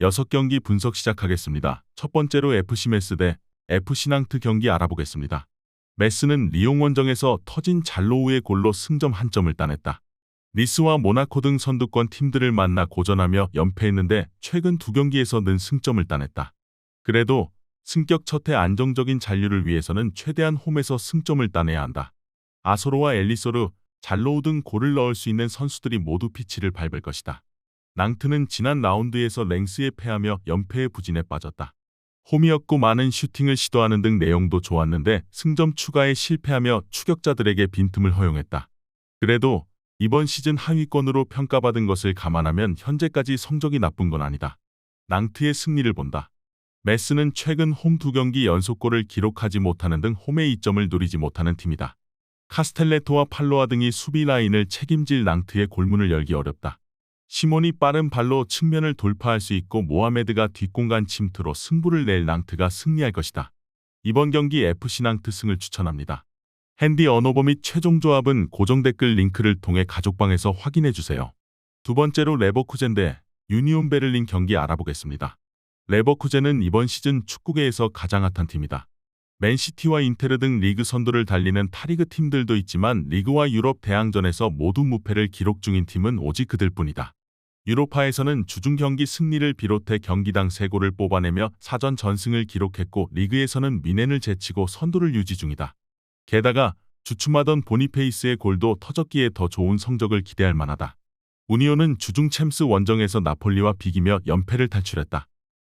6경기 분석 시작하겠습니다. 첫 번째로 FC 메스 대 FC 낭트 경기 알아보겠습니다. 메스는 리옹 원정에서 터진 잘로우의 골로 승점 한 점을 따냈다. 니스와 모나코 등 선두권 팀들을 만나 고전하며 연패했는데 최근 두 경기에서 는 승점을 따냈다. 그래도 승격 첫해 안정적인 잔류를 위해서는 최대한 홈에서 승점을 따내야 한다. 아소로와 엘리소르, 잘로우 등 골을 넣을 수 있는 선수들이 모두 피치를 밟을 것이다. 낭트는 지난 라운드에서 랭스에 패하며 연패의 부진에 빠졌다. 홈이었고 많은 슈팅을 시도하는 등 내용도 좋았는데 승점 추가에 실패하며 추격자들에게 빈틈을 허용했다. 그래도 이번 시즌 하위권으로 평가받은 것을 감안하면 현재까지 성적이 나쁜 건 아니다. 낭트의 승리를 본다. 메스는 최근 홈 두 경기 연속골을 기록하지 못하는 등 홈의 이점을 누리지 못하는 팀이다. 카스텔레토와 팔로아 등이 수비 라인을 책임질 낭트의 골문을 열기 어렵다. 시몬이 빠른 발로 측면을 돌파할 수 있고 모하메드가 뒷공간 침투로 승부를 낼 낭트가 승리할 것이다. 이번 경기 FC 낭트 승을 추천합니다. 핸디 언어버 및 최종 조합은 고정 댓글 링크를 통해 가족방에서 확인해 주세요. 두 번째로 레버쿠젠 대 유니온 베를린 경기 알아보겠습니다. 레버쿠젠은 이번 시즌 축구계에서 가장 핫한 팀이다. 맨시티와 인테르 등 리그 선두를 달리는 타리그 팀들도 있지만 리그와 유럽 대항전에서 모두 무패를 기록 중인 팀은 오직 그들뿐이다. 유로파에서는 주중 경기 승리를 비롯해 경기당 3골을 뽑아내며 사전 전승을 기록했고 리그에서는 미넨을 제치고 선두를 유지 중이다. 게다가 주춤하던 보니페이스의 골도 터졌기에 더 좋은 성적을 기대할 만하다. 우니온은 주중 챔스 원정에서 나폴리와 비기며 연패를 탈출했다.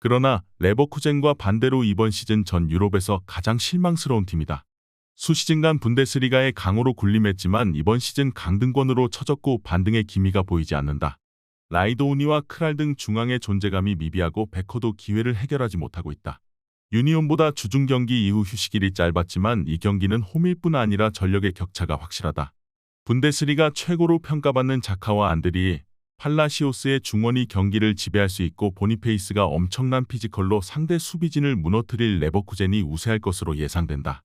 그러나 레버쿠젠과 반대로 이번 시즌 전 유럽에서 가장 실망스러운 팀이다. 수시즌간 분데스리가의 강호로 군림했지만 이번 시즌 강등권으로 처졌고 반등의 기미가 보이지 않는다. 라이도우니와 크랄 등 중앙의 존재감이 미비하고 베커도 기회를 해결하지 못하고 있다. 유니온보다 주중 경기 이후 휴식일이 짧았지만 이 경기는 홈일 뿐 아니라 전력의 격차가 확실하다. 분데스리가 최고로 평가받는 자카와 안드리, 팔라시오스의 중원이 경기를 지배할 수 있고 보니페이스가 엄청난 피지컬로 상대 수비진을 무너뜨릴 레버쿠젠이 우세할 것으로 예상된다.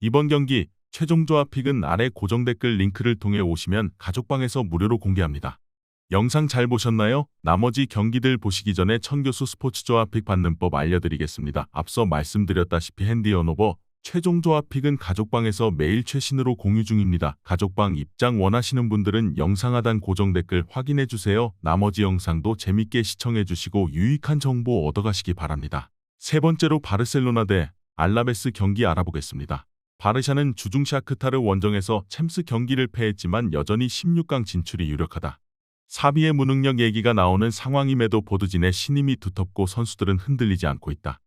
이번 경기 최종 조합 픽은 아래 고정 댓글 링크를 통해 오시면 가족방에서 무료로 공개합니다. 영상 잘 보셨나요? 나머지 경기들 보시기 전에 천교수 스포츠 조합 픽 받는 법 알려드리겠습니다. 앞서 말씀드렸다시피 핸디 언오버 최종 조합 픽은 가족방에서 매일 최신으로 공유 중입니다. 가족방 입장 원하시는 분들은 영상 하단 고정 댓글 확인해 주세요. 나머지 영상도 재밌게 시청해 주시고 유익한 정보 얻어가시기 바랍니다. 세 번째로 바르셀로나 대 알라베스 경기 알아보겠습니다. 바르샤는 주중 샤크타르 원정에서 챔스 경기를 패했지만 여전히 16강 진출이 유력하다. 사비의 무능력 얘기가 나오는 상황임에도 보드진의 신임이 두텁고 선수들은 흔들리지 않고 있다.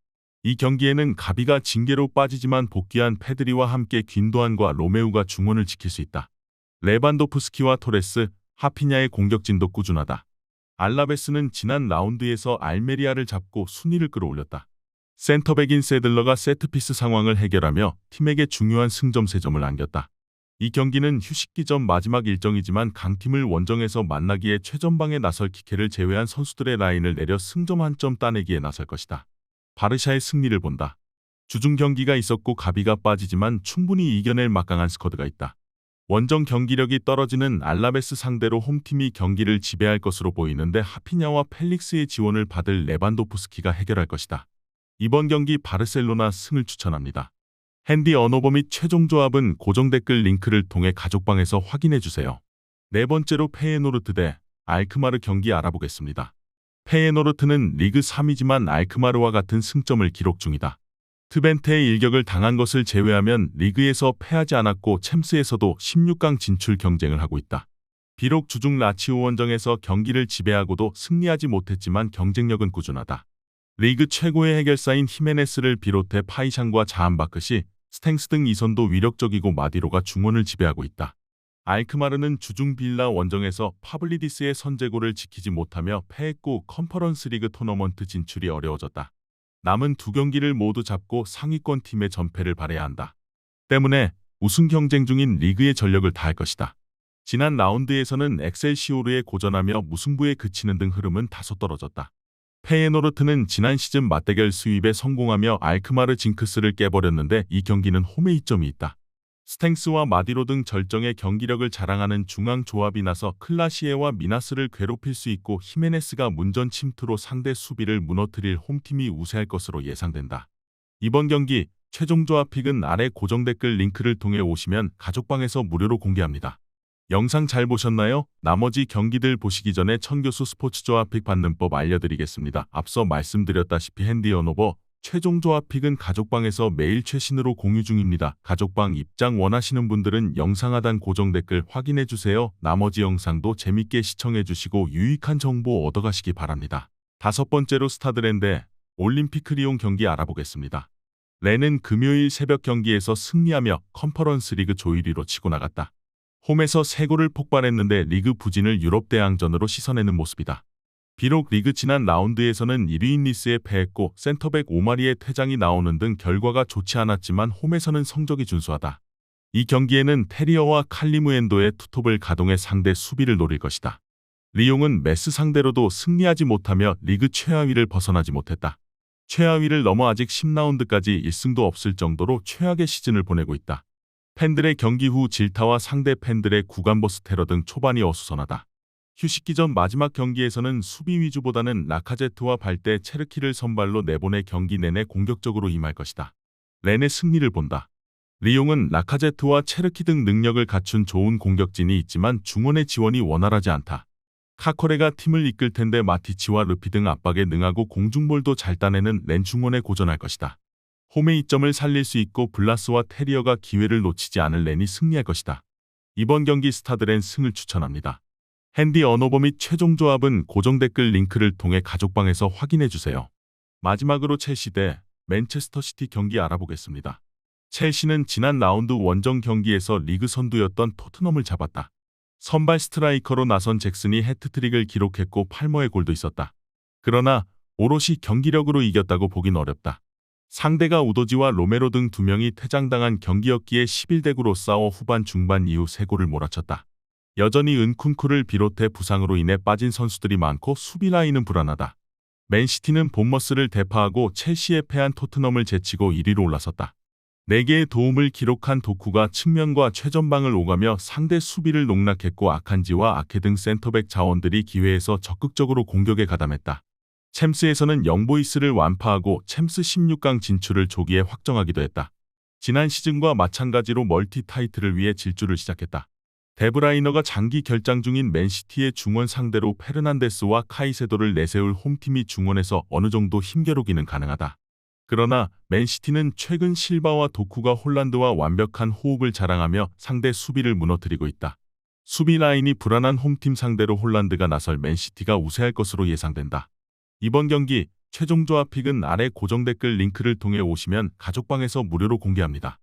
이 경기에는 가비가 징계로 빠지지만 복귀한 페드리와 함께 균도안과 로메우가 중원을 지킬 수 있다. 레반도프스키와 토레스, 하피냐의 공격진도 꾸준하다. 알라베스는 지난 라운드에서 알메리아를 잡고 순위를 끌어올렸다. 센터백인 세들러가 세트피스 상황을 해결하며 팀에게 중요한 승점 3점을 남겼다. 이 경기는 휴식기 전 마지막 일정이지만 강팀을 원정에서 만나기에 최전방에 나설 키케를 제외한 선수들의 라인을 내려 승점 한 점 따내기에 나설 것이다. 바르샤의 승리를 본다. 주중 경기가 있었고 가비가 빠지지만 충분히 이겨낼 막강한 스쿼드가 있다. 원정 경기력이 떨어지는 알라베스 상대로 홈팀이 경기를 지배할 것으로 보이는데 하피냐와 펠릭스의 지원을 받을 레반도프스키가 해결할 것이다. 이번 경기 바르셀로나 승을 추천합니다. 핸디 언어버 및 최종 조합은 고정 댓글 링크를 통해 가족방에서 확인해 주세요. 네 번째로 페에노르트 대 알크마르 경기 알아보겠습니다. 페에노르트는 리그 3위지만 알크마르와 같은 승점을 기록 중이다. 트벤테의 일격을 당한 것을 제외하면 리그에서 패하지 않았고 챔스에서도 16강 진출 경쟁을 하고 있다. 비록 주중 라치오 원정에서 경기를 지배하고도 승리하지 못했지만 경쟁력은 꾸준하다. 리그 최고의 해결사인 히메네스를 비롯해 파이샹과 자한바크시, 스탱스 등 이선도 위력적이고 마디로가 중원을 지배하고 있다. 알크마르는 주중 빌라 원정에서 파블리디스의 선제골을 지키지 못하며 패했고 컨퍼런스 리그 토너먼트 진출이 어려워졌다. 남은 두 경기를 모두 잡고 상위권 팀의 전패를 바라야 한다. 때문에 우승 경쟁 중인 리그의 전력을 다할 것이다. 지난 라운드에서는 엑셀시오르에 고전하며 무승부에 그치는 등 흐름은 다소 떨어졌다. 페예노르트는 지난 시즌 맞대결 수입에 성공하며 알크마르 징크스를 깨버렸는데 이 경기는 홈에 이점이 있다. 스탱스와 마디로 등 절정의 경기력을 자랑하는 중앙 조합이 나서 클라시에와 미나스를 괴롭힐 수 있고 히메네스가 문전 침투로 상대 수비를 무너뜨릴 홈팀이 우세할 것으로 예상된다. 이번 경기 최종 조합 픽은 아래 고정 댓글 링크를 통해 오시면 가족방에서 무료로 공개합니다. 영상 잘 보셨나요? 나머지 경기들 보시기 전에 천교수 스포츠 조합 픽 받는 법 알려드리겠습니다. 앞서 말씀드렸다시피 핸디 언오버 최종 조합 픽은 가족방에서 매일 최신으로 공유 중입니다. 가족방 입장 원하시는 분들은 영상 하단 고정 댓글 확인해 주세요. 나머지 영상도 재밌게 시청해 주시고 유익한 정보 얻어가시기 바랍니다. 다섯 번째로 스타드랜드 올림픽 리옹 경기 알아보겠습니다. 레는 금요일 새벽 경기에서 승리하며 컨퍼런스 리그 조일위로 치고 나갔다. 홈에서 3골을 폭발했는데 리그 부진을 유럽 대항전으로 씻어내는 모습이다. 비록 리그 지난 라운드에서는 1위인 니스에 패했고 센터백 오마리의 퇴장이 나오는 등 결과가 좋지 않았지만 홈에서는 성적이 준수하다. 이 경기에는 테리어와 칼리무엔도의 투톱을 가동해 상대 수비를 노릴 것이다. 리용은 메스 상대로도 승리하지 못하며 리그 최하위를 벗어나지 못했다. 최하위를 넘어 아직 10라운드까지 1승도 없을 정도로 최악의 시즌을 보내고 있다. 팬들의 경기 후 질타와 상대 팬들의 구간버스 테러 등 초반이 어수선하다. 휴식기 전 마지막 경기에서는 수비 위주보다는 라카제트와 발대 체르키를 선발로 내보내 경기 내내 공격적으로 임할 것이다. 렌의 승리를 본다. 리용은 라카제트와 체르키 등 능력을 갖춘 좋은 공격진이 있지만 중원의 지원이 원활하지 않다. 카코레가 팀을 이끌 텐데 마티치와 르피 등 압박에 능하고 공중볼도 잘 따내는 렌 중원에 고전할 것이다. 홈의 이점을 살릴 수 있고 블라스와 테리어가 기회를 놓치지 않을 렌이 승리할 것이다. 이번 경기 스타드렌 승을 추천합니다. 핸디 언어버 및 최종 조합은 고정 댓글 링크를 통해 가족방에서 확인해 주세요. 마지막으로 첼시 대 맨체스터 시티 경기 알아보겠습니다. 첼시는 지난 라운드 원정 경기에서 리그 선두였던 토트넘을 잡았다. 선발 스트라이커로 나선 잭슨이 해트트릭을 기록했고 팔머의 골도 있었다. 그러나 오롯이 경기력으로 이겼다고 보긴 어렵다. 상대가 우도지와 로메로 등 두 명이 퇴장당한 경기였기에 11대 9로 싸워 후반 중반 이후 3골을 몰아쳤다. 여전히 은쿤쿠를 비롯해 부상으로 인해 빠진 선수들이 많고 수비 라인은 불안하다. 맨시티는 본머스를 대파하고 첼시에 패한 토트넘을 제치고 1위로 올라섰다. 4개의 도움을 기록한 도쿠가 측면과 최전방을 오가며 상대 수비를 농락했고 아칸지와 아케 등 센터백 자원들이 기회에서 적극적으로 공격에 가담했다. 챔스에서는 영보이스를 완파하고 챔스 16강 진출을 조기에 확정하기도 했다. 지난 시즌과 마찬가지로 멀티 타이틀을 위해 질주를 시작했다. 데브라이너가 장기 결장 중인 맨시티의 중원 상대로 페르난데스와 카이세도를 내세울 홈팀이 중원에서 어느 정도 힘겨루기는 가능하다. 그러나 맨시티는 최근 실바와 도쿠가 홀란드와 완벽한 호흡을 자랑하며 상대 수비를 무너뜨리고 있다. 수비 라인이 불안한 홈팀 상대로 홀란드가 나설 맨시티가 우세할 것으로 예상된다. 이번 경기 최종 조합 픽은 아래 고정 댓글 링크를 통해 오시면 가족방에서 무료로 공개합니다.